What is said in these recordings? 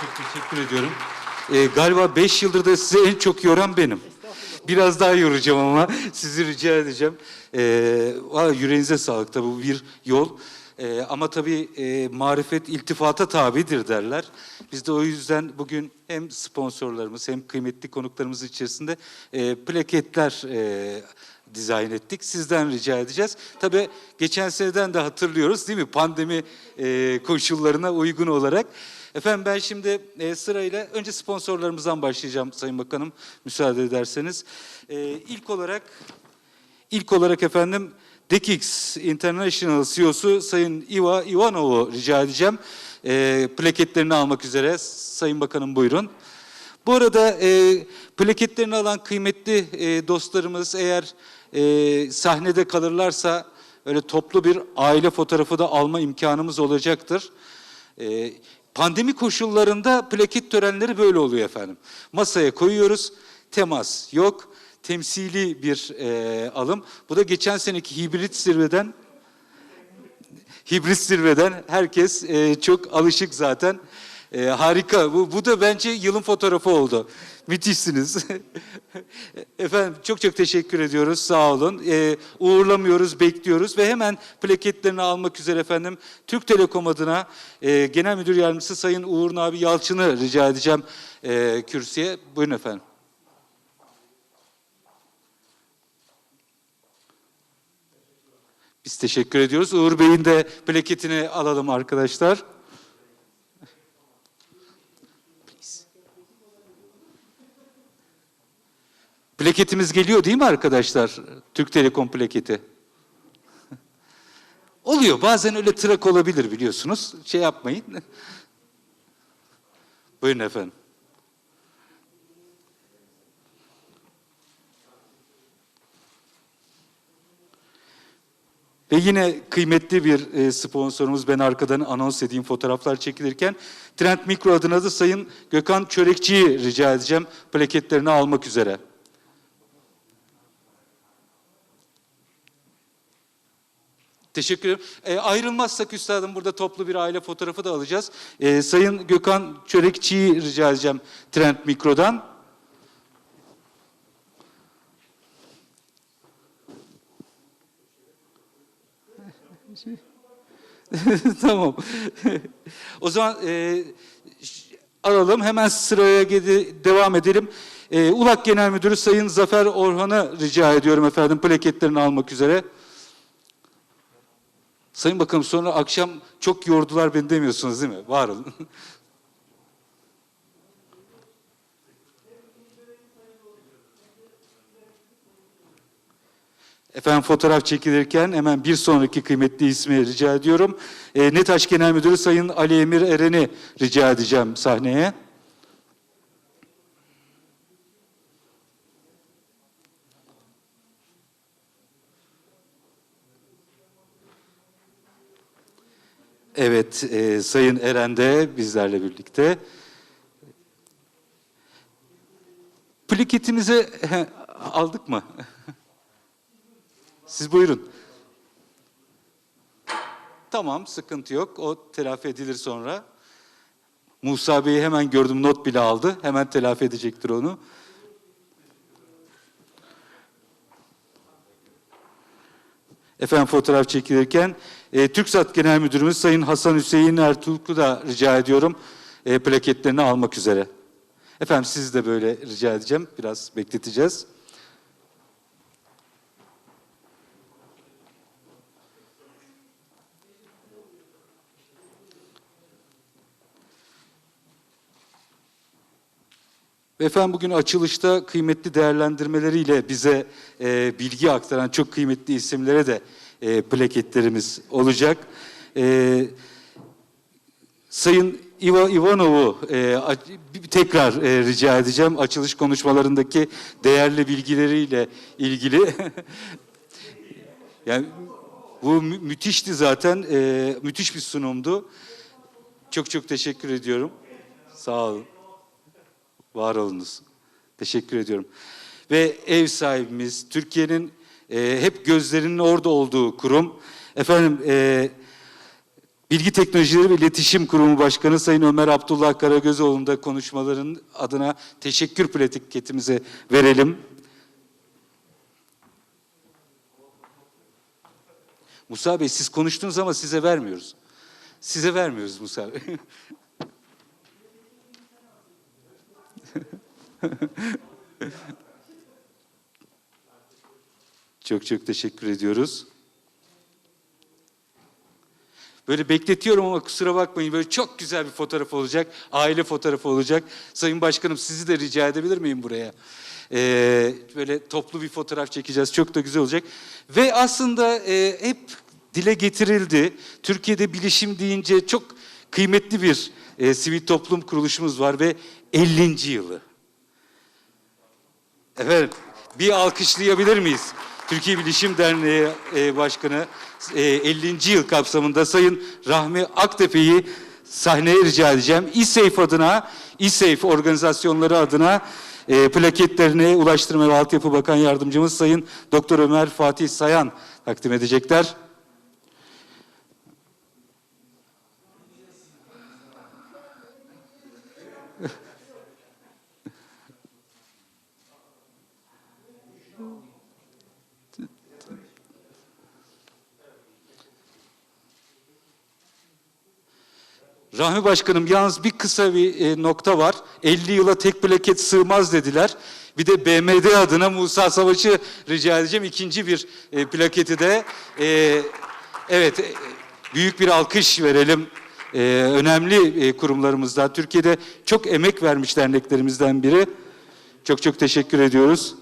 çok teşekkür ediyorum. Ee, galiba 5 yıldır da sizi en çok yoran benim. Biraz daha yoracağım ama sizi rica edeceğim. Ee, valla yüreğinize sağlık tabii bu bir yol. Ee, ama tabii e, marifet iltifata tabidir derler. Biz de o yüzden bugün hem sponsorlarımız hem kıymetli konuklarımız içerisinde e, plaketler e, dizayn ettik. Sizden rica edeceğiz. Tabii geçen seneden de hatırlıyoruz değil mi? Pandemi e, koşullarına uygun olarak. Efendim ben şimdi e, sırayla önce sponsorlarımızdan başlayacağım Sayın Bakanım müsaade ederseniz. E, ilk olarak ilk olarak efendim Dekix International CEO'su Sayın Iva Ivanov'u rica edeceğim. E, plaketlerini almak üzere. Sayın Bakanım buyurun. Bu arada e, plaketlerini alan kıymetli e, dostlarımız eğer e, sahnede kalırlarsa öyle toplu bir aile fotoğrafı da alma imkanımız olacaktır. E, pandemi koşullarında plaket törenleri böyle oluyor efendim. Masaya koyuyoruz, temas yok, temsili bir e, alım. Bu da geçen seneki hibrit zirveden hibrit zirveden herkes e, çok alışık zaten. E, harika. Bu, bu da bence yılın fotoğrafı oldu. Müthişsiniz. Efendim çok çok teşekkür ediyoruz. Sağ olun. E, uğurlamıyoruz, bekliyoruz ve hemen plaketlerini almak üzere efendim Türk Telekom adına e, Genel Müdür Yardımcısı Sayın Uğur Nabi Yalçın'ı rica edeceğim e, kürsüye. Buyurun efendim. Biz teşekkür ediyoruz. Uğur Bey'in de plaketini alalım arkadaşlar. Plaketimiz geliyor değil mi arkadaşlar? Türk Telekom plaketi. Oluyor. Bazen öyle trak olabilir biliyorsunuz. Şey yapmayın. Buyurun efendim. Ve yine kıymetli bir e, sponsorumuz ben arkadan anons edeyim fotoğraflar çekilirken Trend Mikro adına da Sayın Gökhan Çörekçi'yi rica edeceğim plaketlerini almak üzere. Teşekkür ederim. E, ayrılmazsak üstadım burada toplu bir aile fotoğrafı da alacağız. E, Sayın Gökhan Çörekçi'yi rica edeceğim Trend Mikro'dan. tamam. o zaman e, alalım hemen sıraya gidi- devam edelim. E, ULAK Genel Müdürü Sayın Zafer Orhan'ı rica ediyorum efendim plaketlerini almak üzere. Sayın Bakanım sonra akşam çok yordular beni demiyorsunuz değil mi? Var olun. Efendim fotoğraf çekilirken hemen bir sonraki kıymetli ismi rica ediyorum. E, NETAŞ Genel Müdürü Sayın Ali Emir Eren'i rica edeceğim sahneye. Evet, e, Sayın Eren de bizlerle birlikte. Plaketimizi aldık mı? Siz buyurun. Tamam, sıkıntı yok. O telafi edilir sonra. Musa Bey'i hemen gördüm, not bile aldı. Hemen telafi edecektir onu. Efendim fotoğraf çekilirken e, TürkSat Genel Müdürümüz Sayın Hasan Hüseyin Ertuğrul'u da rica ediyorum e, plaketlerini almak üzere. Efendim siz de böyle rica edeceğim. Biraz bekleteceğiz. Efendim bugün açılışta kıymetli değerlendirmeleriyle bize e, bilgi aktaran çok kıymetli isimlere de e, plaketlerimiz olacak. E, Sayın Iva Ivanov'u e, tekrar e, rica edeceğim açılış konuşmalarındaki değerli bilgileriyle ilgili. yani bu mü- müthişti zaten, e, müthiş bir sunumdu. Çok çok teşekkür ediyorum. Sağ olun. Var olunuz. Teşekkür ediyorum. Ve ev sahibimiz, Türkiye'nin e, hep gözlerinin orada olduğu kurum. Efendim, e, Bilgi Teknolojileri ve İletişim Kurumu Başkanı Sayın Ömer Abdullah Karagözoğlu'nun da konuşmaların adına teşekkür platiketimizi verelim. Musa Bey siz konuştunuz ama size vermiyoruz. Size vermiyoruz Musa Bey. çok çok teşekkür ediyoruz. Böyle bekletiyorum ama kusura bakmayın. Böyle çok güzel bir fotoğraf olacak. Aile fotoğrafı olacak. Sayın Başkanım sizi de rica edebilir miyim buraya? Ee, böyle toplu bir fotoğraf çekeceğiz. Çok da güzel olacak. Ve aslında e, hep dile getirildi. Türkiye'de bilişim deyince çok kıymetli bir e, sivil toplum kuruluşumuz var ve 50. yılı. Efendim bir alkışlayabilir miyiz? Türkiye Bilişim Derneği e, Başkanı e, 50. yıl kapsamında Sayın Rahmi Aktepe'yi sahneye rica edeceğim. İSAFE adına, İSAFE organizasyonları adına e, plaketlerini Ulaştırma ve Altyapı Bakan Yardımcımız Sayın Doktor Ömer Fatih Sayan takdim edecekler. Rahmi Başkanım yalnız bir kısa bir e, nokta var. 50 yıla tek plaket sığmaz dediler. Bir de BMD adına Musa Savaş'ı rica edeceğim. İkinci bir e, plaketi de e, evet e, büyük bir alkış verelim. E, önemli e, kurumlarımızda Türkiye'de çok emek vermiş derneklerimizden biri. Çok çok teşekkür ediyoruz.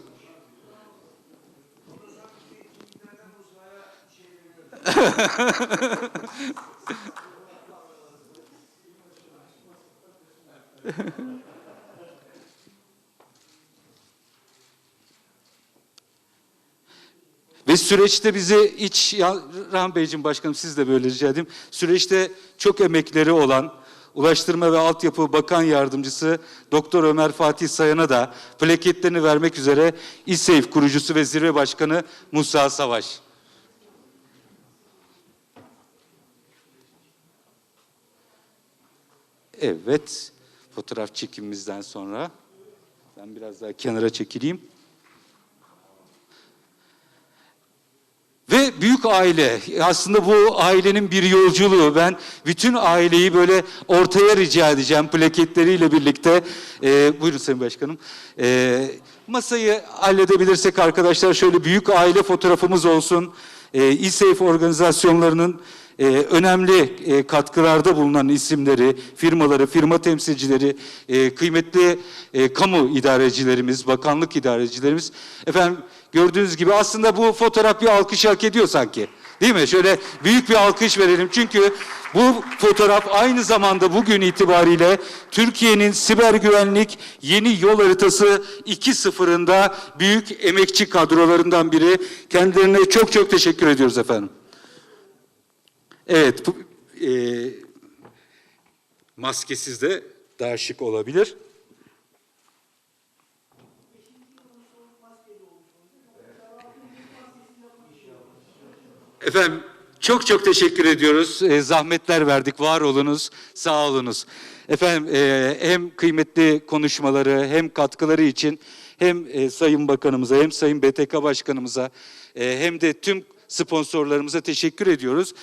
Ve süreçte bizi iç, ya, Beyciğim Başkanım siz de böyle rica edeyim. Süreçte çok emekleri olan Ulaştırma ve Altyapı Bakan Yardımcısı Doktor Ömer Fatih Sayan'a da plaketlerini vermek üzere İSEYF kurucusu ve zirve başkanı Musa Savaş. Evet, fotoğraf çekimimizden sonra ben biraz daha kenara çekileyim. Ve büyük aile. Aslında bu ailenin bir yolculuğu. Ben bütün aileyi böyle ortaya rica edeceğim plaketleriyle birlikte. Ee, buyurun Sayın Başkanım. Ee, masayı halledebilirsek arkadaşlar şöyle büyük aile fotoğrafımız olsun. Ee, İSAFE organizasyonlarının e, önemli e, katkılarda bulunan isimleri, firmaları, firma temsilcileri, e, kıymetli e, kamu idarecilerimiz, bakanlık idarecilerimiz. Efendim gördüğünüz gibi aslında bu fotoğraf bir alkış hak ediyor sanki. Değil mi? Şöyle büyük bir alkış verelim. Çünkü bu fotoğraf aynı zamanda bugün itibariyle Türkiye'nin siber güvenlik yeni yol haritası 2.0'ında büyük emekçi kadrolarından biri. Kendilerine çok çok teşekkür ediyoruz efendim. Evet, bu, e, maskesiz de daha şık olabilir. Efendim çok çok teşekkür ediyoruz. E, zahmetler verdik. Var olunuz, sağ olunuz. Efendim e, hem kıymetli konuşmaları hem katkıları için hem e, Sayın Bakanımıza hem Sayın BTK Başkanımıza e, hem de tüm sponsorlarımıza teşekkür ediyoruz.